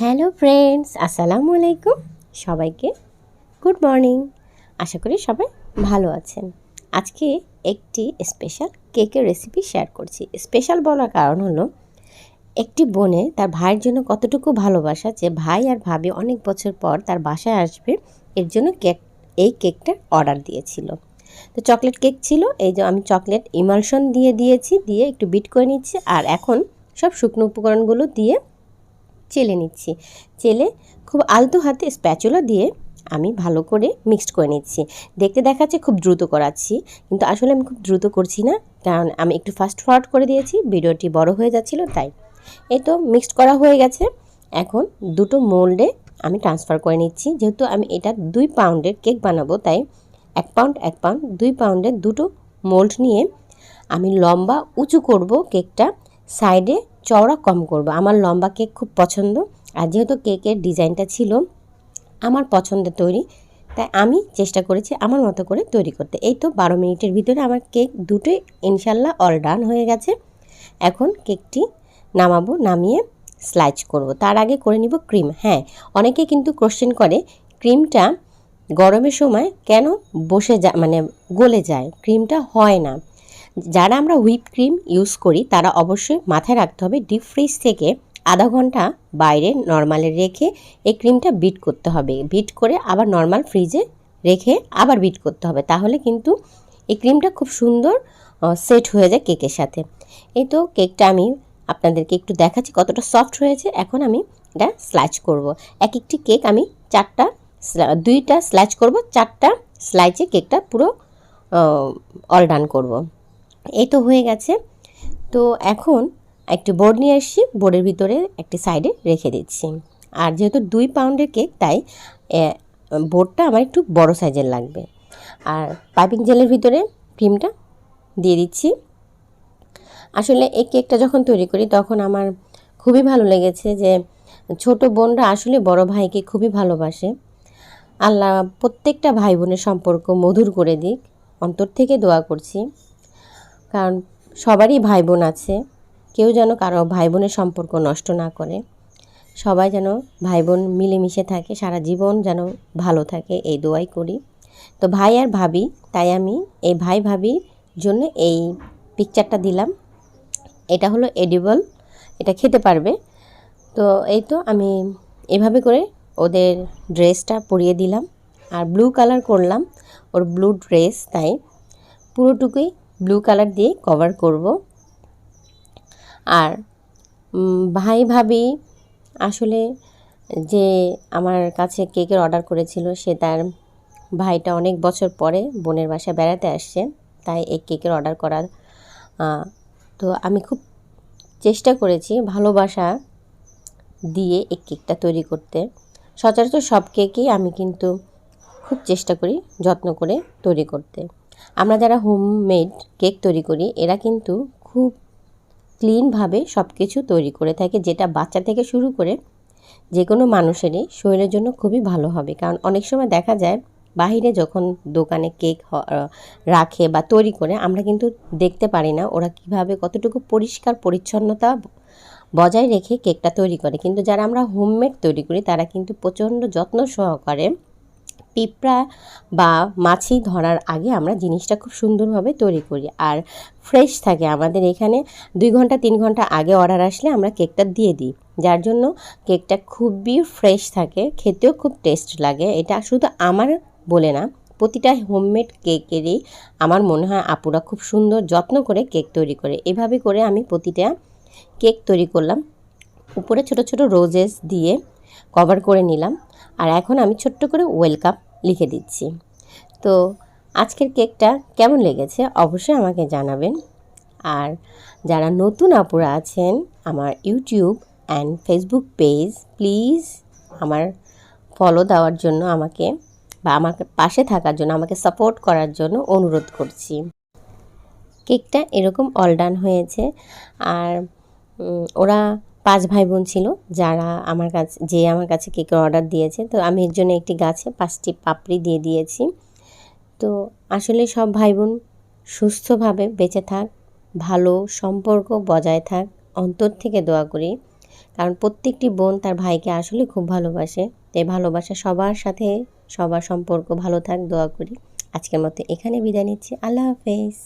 Hello friends, আসসালামু আলাইকুম। সবাইকে গুড মর্নিং। আশা করি সবাই ভালো আছেন। আজকে একটি স্পেশাল কেকের রেসিপি শেয়ার করছি। স্পেশাল বলার কারণ হলো, একটি বোনে তার ভাইয়ের জন্য কতটুকু ভালোবাসা যে ভাই আর ভাবি অনেক বছর পর তার বাসায় আসবে, এর জন্য কেক, এই কেকটার অর্ডার দিয়েছিল। তো চকলেট কেক ছিল, এই যে আমি চকলেট ইমালশন দিয়ে দিয়েছি, দিয়ে একটু বিট করে নিচ্ছি, আর এখন সব শুকনো উপকরণগুলো দিয়ে চেলে নিচ্ছি। চেলে খুব আলতো হাতে স্প্যাচুলা দিয়ে আমি ভালো করে মিক্সড করে নিচ্ছি। দেখতে দেখাচ্ছে খুব দ্রুত করাচ্ছি, কিন্তু আসলে আমি খুব দ্রুত করছি না, কারণ আমি একটু ফাস্ট ফরওয়ার্ড করে দিয়েছি, ভিডিওটি বড় হয়ে যাচ্ছিল, তাই। এই তো মিক্সড করা হয়ে গেছে। এখন দুটো মোল্ডে আমি ট্রান্সফার করে নিচ্ছি, যেহেতু আমি এটা দুই পাউন্ডের কেক বানাবো, তাই এক পাউন্ড এক পাউন্ড দুই পাউন্ডের দুটো মোল্ড নিয়ে আমি লম্বা, উঁচু করব কেকটা সাইডে চওড়া কম করব। আমার লম্বা কেক খুব পছন্দ। আর যেহেতু কেকের ডিজাইনটা ছিল আমার পছন্দের তৈরি, তাই আমি চেষ্টা করেছি আমার মতো করে তৈরি করতে। এই তো বারো মিনিটের ভিতরে আমার কেক দুটোই ইনশাল্লাহ অল ডান হয়ে গেছে। এখন কেকটি নামাবো, নামিয়ে স্লাইচ করব। তার আগে করে নিব ক্রিম। হ্যাঁ অনেকে কিন্তু কোশ্চেন করে, ক্রিমটা গরমের সময় কেন বসে যা মানে গলে যায়? ক্রিমটা হয় না। যারা আমরা হুইপ ক্রিম ইউজ করি, তারা অবশ্যই মাথায় রাখতে হবে ডিপ ফ্রিজ থেকে আধা ঘণ্টা বাইরে নর্মালে রেখে এই ক্রিমটা বিট করতে হবে। বিট করে আবার নর্মাল ফ্রিজে রেখে আবার বিট করতে হবে। তাহলে কিন্তু এই ক্রিমটা খুব সুন্দর সেট হয়ে যায় কেকের সাথে। এই তো কেকটা আমি আপনাদেরকে একটু দেখাচ্ছি কতটা সফট হয়েছে। এখন আমি এটা স্লাইচ করব। এক একটি কেক আমি চারটা দুইটা স্লাইচ করব, চারটা স্লাইচে কেকটা পুরো অল ডান করব। এই তো হয়ে গেছে। তো এখন একটি বোর্ড নিয়ে এসছি বোর্ডের ভিতরে একটি সাইডে রেখে দিচ্ছি। আর যেহেতু দুই পাউন্ডের কেক তাই বোর্ডটা আমার একটু বড় সাইজের লাগবে। আর পাইপিং জেলের ভিতরে ক্রিমটা দিয়ে দিচ্ছি। আসলে এই কেকটা যখন তৈরি করি, তখন আমার খুবই ভালো লেগেছে যে, ছোট বোনরা আসলে বড় ভাইকে খুবই ভালোবাসে। আল্লাহ প্রত্যেকটা ভাই বোনের সম্পর্ক মধুর করে দিক। অন্তর থেকে দোয়া করছি। কারণ সবারই ভাই বোন আছে। কেউ যেন কারও ভাই বোনের সম্পর্ক নষ্ট না করে। সবাই যেন ভাই বোন মিলেমিশে থাকে, সারা জীবন যেন ভালো থাকে, এই দোয়াই করি। তো ভাই আর ভাবি, তাই আমি এই ভাই ভাবির জন্য এই পিকচারটা দিলাম। এটা হলো এডিবল এটা খেতে পারবে। তো এই তো আমি এভাবে করে ওদের ড্রেসটা পরিয়ে দিলাম। আর ব্লু কালার করলাম, ওর ব্লু ড্রেস তাই। পুরোটুকুই ব্লু কালার দিয়ে কভার করব। আর ভাই ভাবি আসলে যে আমার কাছে কেকের অর্ডার করেছিল, সে তার ভাইটা অনেক বছর পরে বোনের বাসায় বেড়াতে আসছে, তাই এই কেকের অর্ডার করার তো আমি খুব চেষ্টা করেছি ভালোবাসা দিয়ে এই কেকটা তৈরি করতে। সচরাচর সব কেকই আমি কিন্তু খুব চেষ্টা করি যত্ন করে তৈরি করতে। আমরা যারা হোমমেড কেক তৈরি করি, এরা কিন্তু খুব ক্লিনভাবে সব কিছু তৈরি করে থাকে, যেটা বাচ্চা থেকে শুরু করে যে কোনো মানুষেরই শরীরের জন্য খুবই ভালো হবে। কারণ অনেক সময় দেখা যায়, বাহিরে যখন দোকানে কেক রাখে বা তৈরি করে, আমরা কিন্তু দেখতে পারি না ওরা কীভাবে কতটুকু পরিষ্কার পরিচ্ছন্নতা বজায় রেখে কেকটা তৈরি করে। কিন্তু যারা আমরা হোমমেড তৈরি করি, তারা কিন্তু প্রচণ্ড যত্ন সহকারে পিঁপড়া বা মাছি ধরার আগে আমরা জিনিসটা খুব সুন্দরভাবে তৈরি করি। আর ফ্রেশ থাকে। আমাদের এখানে দুই ঘণ্টা, তিন ঘণ্টা আগে অর্ডার আসলে আমরা কেকটা দিয়ে দিই। যার জন্য কেকটা খুবই ফ্রেশ থাকে। খেতেও খুব টেস্ট লাগে। এটা শুধু আমার বলে না, প্রতিটা হোমমেড কেকেরই আমার মনে হয় আপুরা খুব সুন্দর যত্ন করে কেক তৈরি করে। এভাবে করে আমি প্রতিটা কেক তৈরি করলাম। উপরে ছোট ছোট রোজেস দিয়ে কভার করে নিলাম। আর এখন আমি ছোট্ট করে ওয়েলকাম লিখে দিচ্ছি। তো আজকের কেকটা কেমন লেগেছে অবশ্যই আমাকে জানাবেন। আর যারা নতুন আপুরা আছেন, আমার YouTube and Facebook page, please আমার ফলো দেওয়ার জন্য আমাকে বা আমাকে পাশে থাকার জন্য, আমাকে সাপোর্ট করার জন্য অনুরোধ করছি। কেকটা এরকম অলডান হয়েছে। আর ওরা পাঁচ ভাই বোন ছিল যারা আমার কাছে, যে আমার কাছে কেকের অর্ডার দিয়েছে। তো আমি এর জন্য একটি গাছে পাঁচটি পাপড়ি দিয়ে দিয়েছি। তো আসলে সব ভাই বোন সুস্থভাবে বেঁচে থাক, ভালো সম্পর্ক বজায় থাক, অন্তর থেকে দোয়া করি। কারণ প্রত্যেকটি বোন তার ভাইকে আসলে খুব ভালোবাসে। তাই ভালোবাসা সবার সাথে, সবার সম্পর্ক ভালো থাক, দোয়া করি। আজকের মতো এখানে বিদায় নিচ্ছি। আল্লাহ হাফেজ।